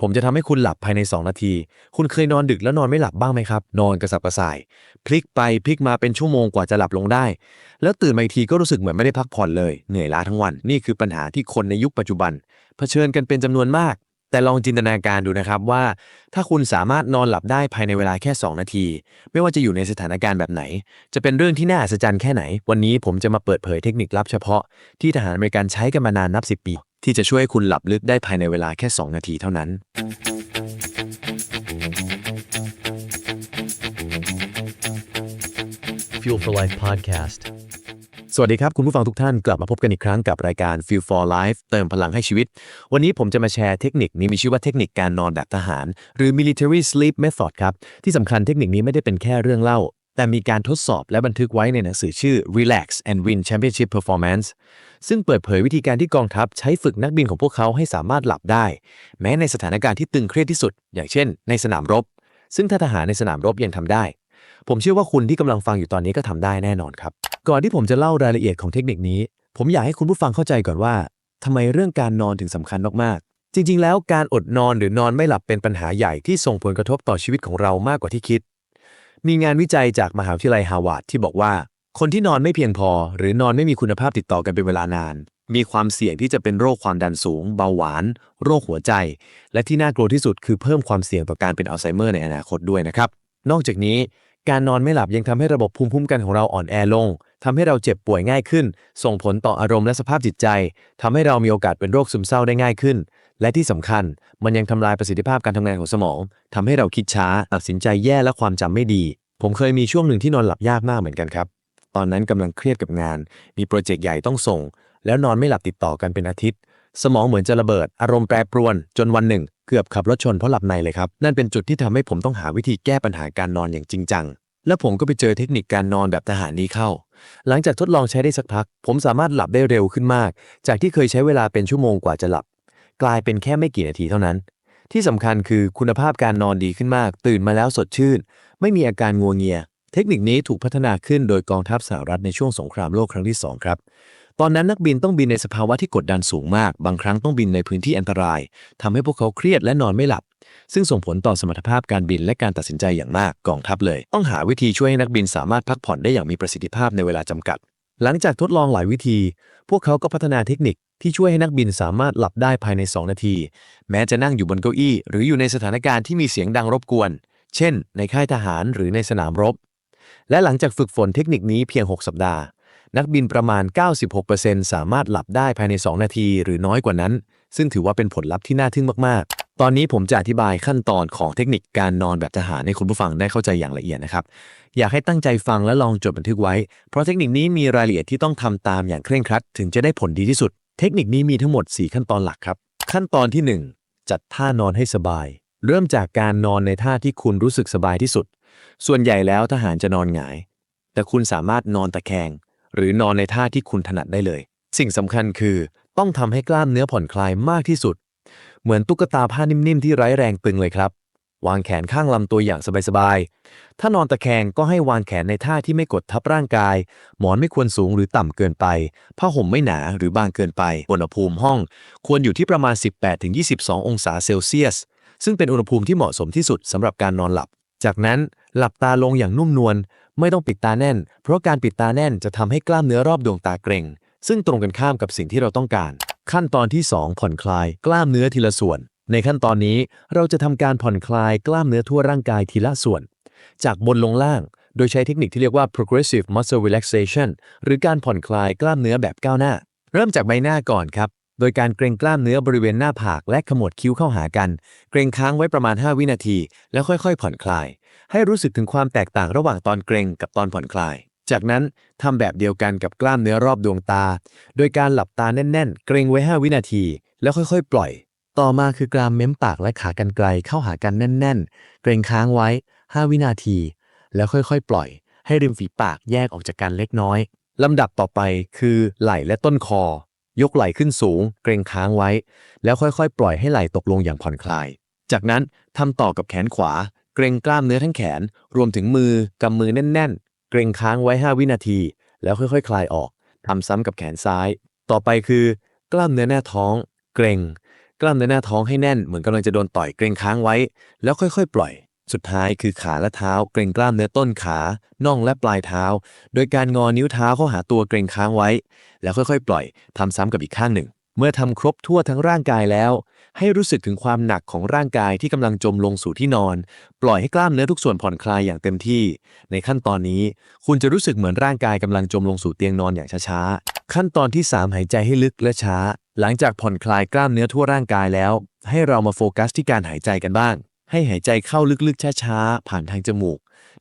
ผมจะทำให้คุณหลับภายใน 2 นาที คุณเคยนอนดึกแล้วนอนไม่หลับบ้างไหมครับ นอนกระสับกระส่าย พลิกไปพลิกมาเป็นชั่วโมงกว่าจะหลับลงได้ แล้วตื่นมาอีกทีก็รู้สึกเหมือนไม่ได้พักผ่อนเลย เหนื่อยล้าทั้งวัน นี่คือปัญหาที่คนในยุคปัจจุบัน เผชิญกันเป็นจำนวนมาก แต่ลองจินตนาการดูนะครับว่า ถ้าคุณสามารถนอนหลับได้ภายในเวลาแค่ 2 นาที ไม่ว่าจะอยู่ในสถานการณ์แบบไหน จะเป็นเรื่องที่น่าอัศจรรย์แค่ไหน วันนี้ผมจะมาเปิดเผยเทคนิคลับเฉพาะ ที่ทหารอเมริกันใช้กันมานานนับ 10 ปี ที่จะช่วยให้คุณหลับลึกได้ภายในเวลาแค่ 2 นาทีเท่านั้น Fuel for Life podcast. สวัสดีครับ คุณผู้ฟังทุกท่านกลับมาพบกันอีกครั้งกับรายการ Feel for Life เติมพลังให้ชีวิต วันนี้ผมจะมาแชร์เทคนิคนี้มีชื่อว่าเทคนิคการนอนแบบทหาร หรือ military sleep method ครับ ที่สำคัญเทคนิคนี้ไม่ได้เป็นแค่เรื่องเล่า แต่มีการทดสอบและบันทึกไว้ในหนังสือชื่อ Relax and Win Championship Performance ซึ่งเปิดเผยวิธีการที่กองทัพใช้ฝึกนักบินของพวกเขาให้สามารถหลับได้ แม้ในสถานการณ์ที่ตึงเครียดที่สุด อย่างเช่น ในสนามรบ ซึ่งถ้าทหารในสนามรบยังทำได้ ผมเชื่อว่าคุณที่กำลังฟังอยู่ตอนนี้ก็ทำได้แน่นอนครับ ก่อนที่ผมจะเล่ารายละเอียดของเทคนิคนี้ ผมอยากให้คุณผู้ฟังเข้าใจก่อนว่าทำไมเรื่องการนอนถึงสำคัญมากๆจริง ๆ แล้วการอดนอนหรือนอนไม่หลับเป็นปัญหาใหญ่ที่ส่งผลกระทบต่อชีวิตของเรามากกว่าที่คิด มีงานวิจัยจากมหาวิทยาลัยฮาวาดที่บอกว่า คนที่นอนไม่เพียงพอ หรือนอนไม่มีคุณภาพติดต่อกันเป็นเวลานาน มีความเสี่ยงที่จะเป็นโรคความดันสูง เบาหวาน โรคหัวใจ และที่น่ากลัวที่สุดคือเพิ่มความเสี่ยงต่อการเป็นอัลไซเมอร์ในอนาคตด้วยนะครับ นอกจากนี้การนอนไม่หลับยังทำให้ระบบภูมิคุ้มกันของเราอ่อนแอลงทำให้เราเจ็บป่วยง่ายขึ้น ส่งผลต่ออารมณ์และสภาพจิตใจทำให้เรามีโอกาสเป็นโรคซึมเศร้าได้ง่ายขึ้น และที่สำคัญมันยังทำลายประสิทธิภาพการทำงานของสมองทำให้เราคิดช้าตัดสินใจแย่และความจำไม่ดี ผมเคยมีช่วงหนึ่งที่นอนหลับยากมากเหมือนกันครับ ตอนนั้นกำลังเครียดกับงาน มีโปรเจกต์ใหญ่ต้องส่ง แล้วนอนไม่หลับติดต่อกันเป็นอาทิตย์ สมองเหมือนจะระเบิด อารมณ์แปรปรวน จนวันหนึ่ง เกือบขับรถชนเพราะหลับในเลยครับ นั่นเป็นจุดที่ทำให้ผมต้องหาวิธีแก้ปัญหาการนอนอย่างจริงจัง และผมก็ไปเจอเทคนิคการนอนแบบทหารนี้เข้า หลังจากทดลองใช้ได้สักพัก ผมสามารถหลับได้เร็วขึ้นมาก จากที่เคยใช้เวลาเป็นชั่วโมงกว่าจะหลับ กลายเป็นแค่ไม่กี่นาทีเท่านั้น ที่สำคัญคือคุณภาพการนอนดีขึ้นมาก ตื่นมาแล้วสดชื่น ไม่มีอาการงัวเงีย เทคนิคนี้ถูกพัฒนาขึ้นโดยกองทัพสหรัฐในช่วงสงครามโลกครั้งที่สองครับ ตอนนั้นนักบินต้องบินในสภาวะที่กดดันสูงมาก บางครั้งต้องบินในพื้นที่อันตรายทำให้พวกเขาเครียดและนอนไม่หลับ ซึ่งส่งผลต่อสมรรถภาพการบินและการตัดสินใจอย่างมากกองทัพเลย ต้องหาวิธีช่วยให้นักบินสามารถพักผ่อนได้อย่างมีประสิทธิภาพในเวลาจำกัด หลังจากทดลองหลายวิธี พวกเขาก็พัฒนาเทคนิคที่ช่วยให้นักบินสามารถหลับได้ภายใน 2 นาที แม้จะนั่งอยู่บนเก้าอี้ หรืออยู่ในสถานการณ์ที่มีเสียงดังรบกวน เช่น ในค่ายทหารหรือในสนามรบ และหลังจากฝึกฝนเทคนิคนี้เพียง 6 สัปดาห์ นักบินประมาณ 96%สามารถหลับได้ภายใน 2 นาที หรือน้อยกว่านั้น ซึ่งถือว่าเป็นผลลัพธ์ที่น่าทึ่งมากๆตอนนี้ผมจะอธิบายขั้นตอนของเทคนิคการนอนแบบทหารให้คุณผู้ฟังได้เข้าใจอย่างละเอียดนะครับ อยากให้ตั้งใจฟังและลองจดบันทึกไว้ เพราะเทคนิคนี้มีรายละเอียดที่ต้องทำตามอย่างเคร่งครัด ถึงจะได้ผลดีที่สุด เทคนิคนี้มีทั้งหมด 4 ขั้นตอนหลักครับ ขั้นตอนที่ 1 จัดท่านอนให้สบาย เริ่มจากการนอนในท่าที่คุณรู้สึกสบายที่สุด ส่วนใหญ่แล้วทหารจะนอนหงาย แต่คุณสามารถนอนตะแคง หรือนอนในท่าที่คุณถนัดได้เลย สิ่งสำคัญคือ ต้องทำให้กล้ามเนื้อผ่อนคลายมากที่สุด เหมือนตุ๊กตาผ้านิ่มๆที่ไร้แรงตึงเลยครับ วางแขนข้างลำตัวอย่างสบายๆ ถ้านอนตะแคงก็ให้วางแขนในท่าที่ไม่กดทับร่างกาย หมอนไม่ควรสูงหรือต่ำเกินไป ผ้าห่มไม่หนาหรือบางเกินไป อุณหภูมิห้องควรอยู่ที่ประมาณ 18-22 องศาเซลเซียส ซึ่งเป็นอุณหภูมิที่เหมาะสมที่สุดสำหรับการนอนหลับ จากนั้นหลับตาลงอย่างนุ่มนวล ไม่ต้องปิดตาแน่น เพราะการปิดตาแน่นจะทำให้กล้ามเนื้อรอบดวงตาเกร็ง ซึ่งตรงกันข้ามกับสิ่งที่เราต้องการ ขั้นตอนที่ 2 ผ่อนคลาย กล้ามเนื้อทีละส่วน ในขั้นตอนนี้เราจะทำการผ่อนคลายกล้ามเนื้อทั่วร่างกายทีละส่วน จากบนลงล่าง โดยใช้เทคนิคที่เรียกว่า progressive muscle relaxation หรือการผ่อนคลายกล้ามเนื้อแบบก้าวหน้า เริ่มจากใบหน้าก่อนครับ โดยการเกรงกล้ามเนื้อบริเวณหน้าผากและขมวดคิ้วเข้าหากัน เกรงค้างไว้ประมาณ 5 วินาที แล้วค่อยๆ ผ่อนคลาย ให้รู้สึกถึงความแตกต่างระหว่างตอนเกรงกับตอนผ่อนคลายจากนั้นทำแบบเดียวกันกับกล้ามเนื้อรอบดวงตา โดยการหลับตาแน่น ๆ เกรงไว้ 5 วินาที แล้วค่อย ๆ ปล่อย ต่อมาคือกรามเม้มปากและขากรรไกรเข้าหากันแน่น ๆ เกรงค้างไว้ 5 วินาที แล้วค่อยๆ ปล่อย ให้ริมฝีปากแยกออกจากกันเล็กน้อยลำดับต่อไปคือไหล่และต้นคอ ยกไหล่ขึ้นสูง เกรงค้างไว้ แล้วค่อยๆ ปล่อยให้ไหล่ตกลงอย่างผ่อนคลาย จากนั้นทำต่อกับแขนขวา เกรงกล้ามเนื้อทั้งแขน รวมถึงมือกำมือแน่น ๆ เกรงค้างไว้ 5 วินาที แล้วค่อยๆ คลายออกทำซ้ำกับแขนซ้าย ต่อไปคือ กล้ามเนื้อหน้าท้อง เกรง กล้ามเนื้อหน้าท้องให้แน่นเหมือนกำลังจะโดนต่อยเกรงค้างไว้ แล้วค่อยๆ ปล่อย สุดท้ายคือขาและเท้า เกรงกล้ามเนื้อต้นขาน่องและปลายเท้า โดยการงอนิ้วเท้าเข้าหาตัวเกรงค้างไว้ แล้วค่อยๆ ปล่อยทำซ้ำกับอีกข้างหนึ่ง เมื่อทำครบทั่วทั้งร่างกายแล้ว ให้รู้สึกถึงความหนักของร่างกายที่กำลังจมลงสู่ที่นอน ปล่อยให้กล้ามเนื้อทุกส่วนผ่อนคลายอย่างเต็มที่ ในขั้นตอนนี้ คุณจะรู้สึกเหมือนร่างกายกำลังจมลงสู่เตียงนอนอย่างช้าๆขั้นตอนที่ 3 หายใจให้ลึกและช้า หลังจากผ่อนคลายกล้ามเนื้อทั่วร่างกายแล้ว ให้เรามาโฟกัสที่การหายใจกันบ้าง ให้หายใจเข้าลึกๆ ช้าๆ ผ่านทางจมูก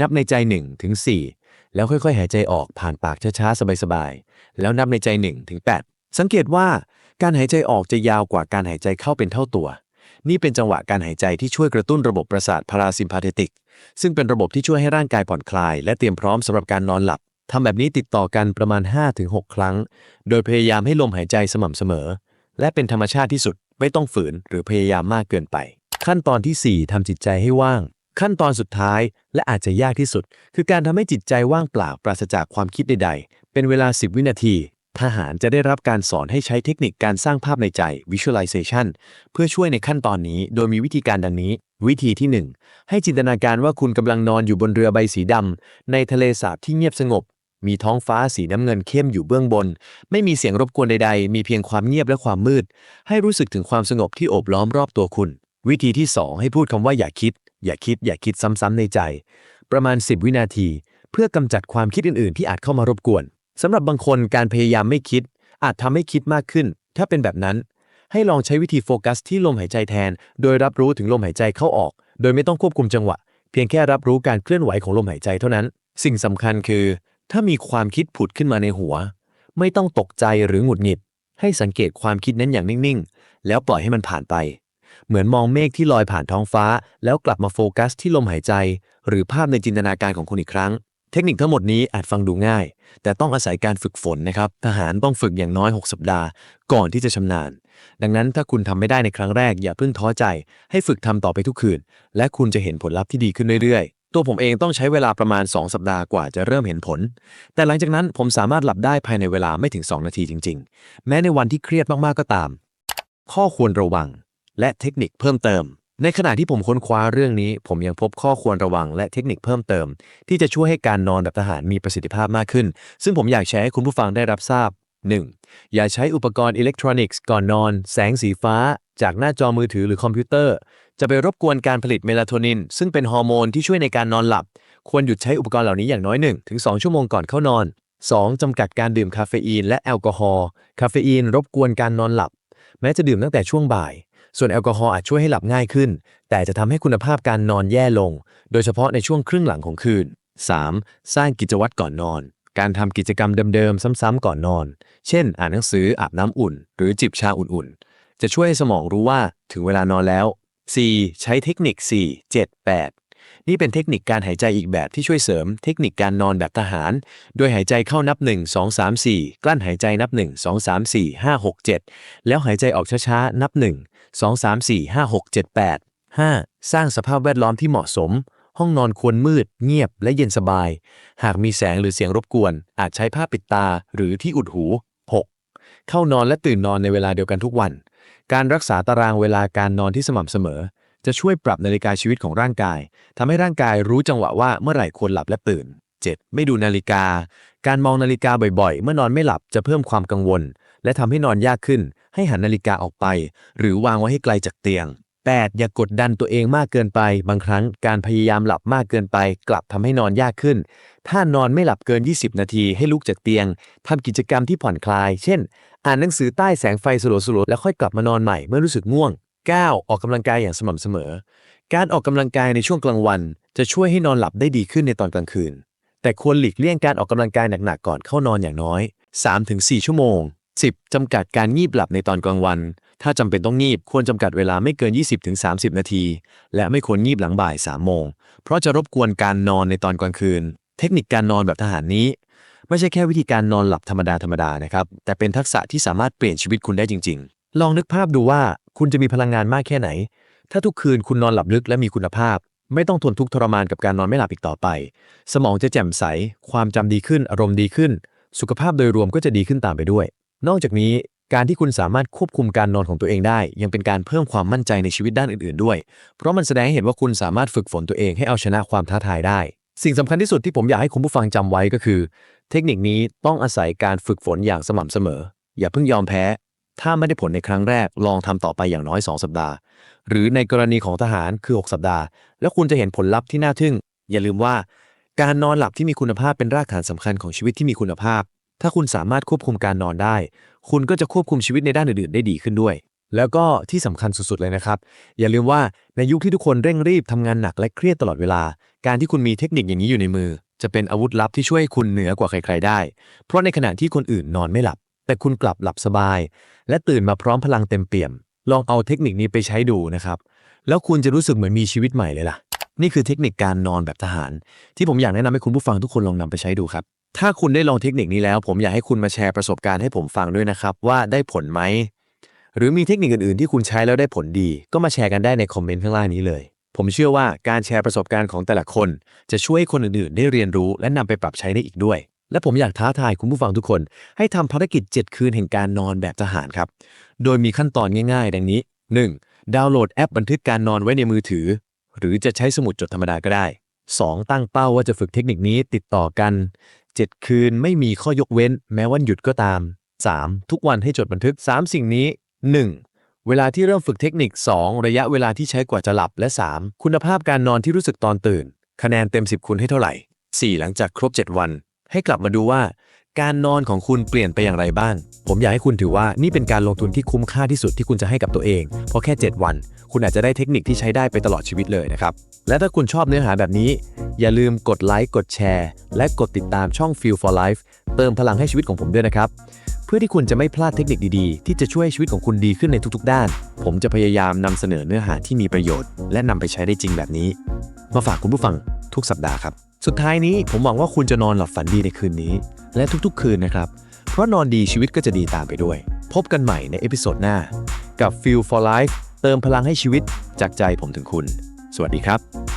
นับในใจ1ถึง4แล้วค่อยๆ หายใจออกผ่านปากช้าๆ สบายๆ แล้วนับในใจ1ถึง8สังเกตว่าการหายใจออกจะยาวกว่าการหายใจเข้าเป็นเท่าตัว นี่เป็นจังหวะการหายใจที่ช่วยกระตุ้นระบบประสาทพาราซิมพาเทติก ซึ่งเป็นระบบที่ช่วยให้ร่างกายผ่อนคลาย และเตรียมพร้อมสำหรับการนอนหลับ ทำแบบนี้ติดต่อกันประมาณ 5-6 ครั้ง โดยพยายามให้ลมหายใจสม่ำเสมอ และเป็นธรรมชาติที่สุด ไม่ต้องฝืนหรือพยายามมากเกินไป ขั้นตอนทีสี่4ทำจิตใจให้ว่าง ขั้นตอนสุดท้ายและอาจจะยากที่สุด คือการทำให้จิตใจว่างเปล่าปราศจากความคิดใดๆ เป็นเวลา 10 วินาที ทหารจะได้รับการสอนให้ใช้เทคนิคการสร้างภาพในใจ visualization เพื่อช่วยในขั้นตอนนี้ โดยมีวิธีการดังนี้ วิธีที่ 1 ให้จินตนาการว่าคุณกำลังนอนอยู่บนเรือใบสีดำในทะเลสาบที่เงียบสงบ มีท้องฟ้าสีน้ำเงินเข้มอยู่เบื้องบน ไม่มีเสียงรบกวนใดๆ มีเพียงความเงียบและความมืด ให้รู้สึกถึงความสงบที่โอบล้อมรอบตัวคุณ วิธีที่ 2 ให้พูดคำว่าอย่าคิด อย่าคิด อย่าคิดซ้ำๆในใจ ประมาณ 10 วินาที เพื่อกำจัดความคิดอื่นๆ ที่อาจเข้ามารบกวนสำหรับบางคนการพยายามไม่คิด อาจทำให้คิดมากขึ้น ถ้าเป็นแบบนั้น ให้ลองใช้วิธีโฟกัสที่ลมหายใจแทน โดยรับรู้ถึงลมหายใจเข้าออก โดยไม่ต้องควบคุมจังหวะ เพียงแค่รับรู้การเคลื่อนไหวของลมหายใจเท่านั้น สิ่งสำคัญคือ ถ้ามีความคิดผุดขึ้นมาในหัว ไม่ต้องตกใจหรือหงุดหงิด ให้สังเกตความคิดนั้นอย่างนิ่งๆ แล้วปล่อยให้มันผ่านไป เหมือนมองเมฆที่ลอยผ่านท้องฟ้า แล้วกลับมาโฟกัสที่ลมหายใจ หรือภาพในจินตนาการของคุณอีกครั้ง เทคนิคทั้งหมดนี้อาจฟังดูง่าย แต่ต้องอาศัยการฝึกฝนนะครับ ทหารต้องฝึกอย่างน้อย 6 สัปดาห์ ก่อนที่จะชำนาญ ดังนั้นถ้าคุณทำไม่ได้ในครั้งแรกอย่าเพิ่งท้อใจ ให้ฝึกทำต่อไปทุกคืน และคุณจะเห็นผลลัพธ์ที่ดีขึ้นเรื่อยๆ ตัวผมเองต้องใช้เวลาประมาณ 2 สัปดาห์กว่าจะเริ่มเห็นผล แต่หลังจากนั้นผมสามารถหลับได้ภายในเวลาไม่ถึง 2 นาทีจริง ๆ แม้ในวันที่เครียดมากๆก็ตาม ข้อควรระวัง และเทคนิคเพิ่มเติม ในขณะที่ผมค้นคว้าเรื่องนี้ ผมยังพบข้อควรระวังและเทคนิคเพิ่มเติม ที่จะช่วยให้การนอนแบบทหารมีประสิทธิภาพมากขึ้น ซึ่งผมอยากแชร์ให้คุณผู้ฟังได้รับทราบ 1. อย่าใช้อุปกรณ์อิเล็กทรอนิกส์ก่อนนอน แสงสีฟ้า จากหน้าจอมือถือหรือคอมพิวเตอร์ จะไปรบกวนการผลิตเมลาโทนิน ซึ่งเป็นฮอร์โมนที่ช่วยในการนอนหลับ ควรหยุดใช้อุปกรณ์เหล่านี้อย่างน้อย1ถึง2ชั่วโมงก่อนเข้านอน 2. จำกัดการดื่มคาเฟอีนและแอลกอฮอล์ คาเฟอีนรบกวนการนอนหลับ แม้จะดื่มตั้งแต่ช่วงบ่าย ส่วนแอลกอฮอล์อาจช่วยให้หลับง่ายขึ้น แต่จะทำให้คุณภาพการนอนแย่ลง โดยเฉพาะในช่วงครึ่งหลังของคืน 3. สร้างกิจวัตรก่อนนอน การทำกิจกรรมเดิมๆ ซ้ำๆก่อนนอน เช่น อ่านหนังสือ อาบน้ำอุ่น หรือจิบชาอุ่นๆ จะช่วยให้สมองรู้ว่าถึงเวลานอนแล้ว 4. ใช้เทคนิค 4 7 8 นี่เป็นเทคนิคการหายใจอีกแบบที่ช่วยเสริมเทคนิคการนอนแบบทหาร โดยหายใจเข้านับ 1 2 3 4 กลั้นหายใจนับ 1 2 3 4 5 6 7 แล้วหายใจออกช้าๆ นับ 1 2 3 4 5 6 7 8 5. สร้างสภาพแวดล้อมที่เหมาะสม ห้องนอนควรมืด เงียบ และเย็นสบาย หากมีแสงหรือเสียงรบกวน อาจใช้ผ้าปิดตาหรือที่อุดหู 6. เข้านอนและตื่นนอนในเวลาเดียวกันทุกวัน การรักษาตารางเวลาการนอนที่สม่ำเสมอ จะช่วยปรับนาฬิกาชีวิตของร่างกายทำให้ร่างกายรู้จังหวะว่าเมื่อไหร่ควรหลับและตื่น 7. ไม่ดูนาฬิกา การมองนาฬิกาบ่อยๆ เมื่อนอนไม่หลับจะเพิ่มความกังวล และทำให้นอนยากขึ้น ให้หันนาฬิกาออกไป หรือวางไว้ให้ไกลจากเตียง 8. อย่ากกดดันตัวเองมากเกินไป บางครั้งการพยายามหลับมากเกินไป กลับทำให้นอนยากขึ้น ถ้านอนไม่หลับเกิน 20 นาทีให้ลุกจากเตียงทำกิจกรรมที่ผ่อนคลาย เช่น อ่านหนังสือใต้แสงไฟสลัวๆแล้วค่อยกลับมานอนใหม่เมื่อรู้สึกง่วง 9. ออกกำลังกายอย่างสม่ำเสมอ การออกกำลังกายในช่วงกลางวัน จะช่วยให้นอนหลับได้ดีขึ้นในตอนกลางคืน แต่ควรหลีกเลี่ยงการออกกำลังกายหนักๆก่อนเข้านอนอย่างน้อย 3-4 ชั่วโมง 10. จำกัดการงีบหลับในตอนกลางวัน ถ้าจำเป็นต้องงีบควรจำกัดเวลาไม่เกิน 20-30 นาที และไม่ควรงีบหลังบ่าย 3 โมง เพราะจะรบกวนการนอนในตอนกลางคืน เทคนิคการนอนแบบทหารนี้ ไม่ใช่แค่วิธีการนอนหลับธรรมดาธรรมดานะครับ แต่เป็นทักษะที่สามารถเปลี่ยนชีวิตคุณได้จริง ๆ ลองนึกภาพดูว่าคุณจะมีพลังงานมากแค่ไหน ถ้าทุกคืนคุณนอนหลับลึกและมีคุณภาพ ไม่ต้องทนทุกข์ทรมานกับการนอนไม่หลับอีกต่อไป สมองจะแจ่มใส ความจำดีขึ้น อารมณ์ดีขึ้น สุขภาพโดยรวมก็จะดีขึ้นตามไปด้วย นอกจากนี้ การที่คุณสามารถควบคุมการนอนของตัวเองได้ ยังเป็นการเพิ่มความมั่นใจในชีวิตด้านอื่นๆด้วย เพราะมันแสดงให้เห็นว่าคุณสามารถฝึกฝนตัวเองให้เอาชนะความท้าทายได้ สิ่งสำคัญที่สุดที่ผมอยากให้คุณผู้ฟังจำไว้ก็คือ เทคนิคนี้ต้องอาศัยการฝึกฝนอย่างสม่ำเสมอ อย่าเพิ่งยอมแพ้ ถ้าไม่ได้ผลในครั้งแรกลองทำต่อไปอย่างน้อย 2 สัปดาห์ หรือในกรณีของทหารคือ 6 สัปดาห์ แล้วคุณจะเห็นผลลัพธ์ที่น่าทึ่ง อย่าลืมว่า การนอนหลับที่มีคุณภาพเป็นรากฐานสำคัญของชีวิตที่มีคุณภาพ ถ้าคุณสามารถควบคุมการนอนได้ คุณก็จะควบคุมชีวิตในด้านอื่นๆ ได้ดีขึ้นด้วย แล้วก็ที่สำคัญสุดๆเลยนะครับ อย่าลืมว่าในยุคที่ทุกคนเร่งรีบทำงานหนักและเครียดตลอดเวลา การที่คุณมีเทคนิคอย่างนี้อยู่ในมือ จะเป็นอาวุธลับที่ช่วยคุณเหนือกว่าใคร ๆ ได้ เพราะในขณะที่คนอื่นนอนไม่หลับ แต่คุณกลับหลับสบาย และตื่นมาพร้อมพลังเต็มเปี่ยม ลองเอาเทคนิคนี้ไปใช้ดูนะครับ แล้วคุณจะรู้สึกเหมือนมีชีวิตใหม่เลยล่ะ นี่คือเทคนิคการนอนแบบทหาร ที่ผมอยากแนะนำให้คุณผู้ฟังทุกคนลองนำไปใช้ดูครับ ถ้าคุณได้ลองเทคนิคนี้แล้ว ผมอยากให้คุณมาแชร์ประสบการณ์ให้ผมฟังด้วยนะครับ ว่าได้ผลไหม หรือมีเทคนิคอื่นๆ ที่คุณใช้แล้วได้ผลดี ก็มาแชร์กันได้ในคอมเมนต์ข้างล่างนี้เลย ผมเชื่อว่าการแชร์ประสบการณ์ของแต่ละคน จะช่วยคนอื่นๆ ได้เรียนรู้และนำไปปรับใช้ได้อีกด้วย และผมอยากท้าทายคุณผู้ฟังทุกคน ให้ทำภารกิจ 7 คืนแห่งการนอนแบบทหารครับ โดยมีขั้นตอนง่าย ๆ ดังนี้ 1. ดาวน์โหลดแอปบันทึกการนอนไว้ในมือถือ หรือจะใช้สมุดจดธรรมดาก็ได้ 2. ตั้งเป้าว่าจะฝึกเทคนิคนี้ติดต่อกัน 7 คืนไม่มีข้อยกเว้น แม้วันหยุดก็ตาม 3. ทุกวันให้จดบันทึก 3 สิ่งนี้ 1. เวลาที่เริ่มฝึกเทคนิค 2. ระยะเวลาที่ใช้กว่าจะหลับและ 3. คุณภาพการนอนที่รู้สึกตอนตื่น คะแนนเต็ม 10 คุณให้เท่าไหร่ 4. หลังจากครบ 7 วัน ให้กลับมาดูว่า การนอนของคุณเปลี่ยนไปอย่างไรบ้าง ผมอยากให้คุณถือว่านี่เป็นการลงทุนที่คุ้มค่าที่สุดที่คุณจะให้กับตัวเอง เพราะแค่ 7 วัน คุณอาจจะได้เทคนิคที่ใช้ได้ไปตลอดชีวิตเลยนะครับ และถ้าคุณชอบเนื้อหาแบบนี้ อย่าลืมกดไลค์กดแชร์ และกดติดตามช่อง Feel for Life เติมพลังให้ชีวิตของผมด้วยนะครับ เพื่อที่คุณจะไม่พลาดเทคนิคดีๆ ที่จะช่วยชีวิตของคุณดีขึ้นในทุกๆ ด้าน ผมจะพยายามนำเสนอเนื้อหาที่มีประโยชน์ และนำไปใช้ได้จริงแบบนี้ มาฝากคุณผู้ฟังทุกสัปดาห์ครับ สุดท้ายนี้ผมหวังว่าคุณจะนอนหลับฝันดีในคืนนี้ และทุกๆ คืนนะครับ เพราะนอนดีชีวิตก็จะดีตามไปด้วย พบกันใหม่ในเอพิโซดหน้า กับ Feel for Life เติมพลังให้ชีวิตจากใจผมถึงคุณ สวัสดีครับ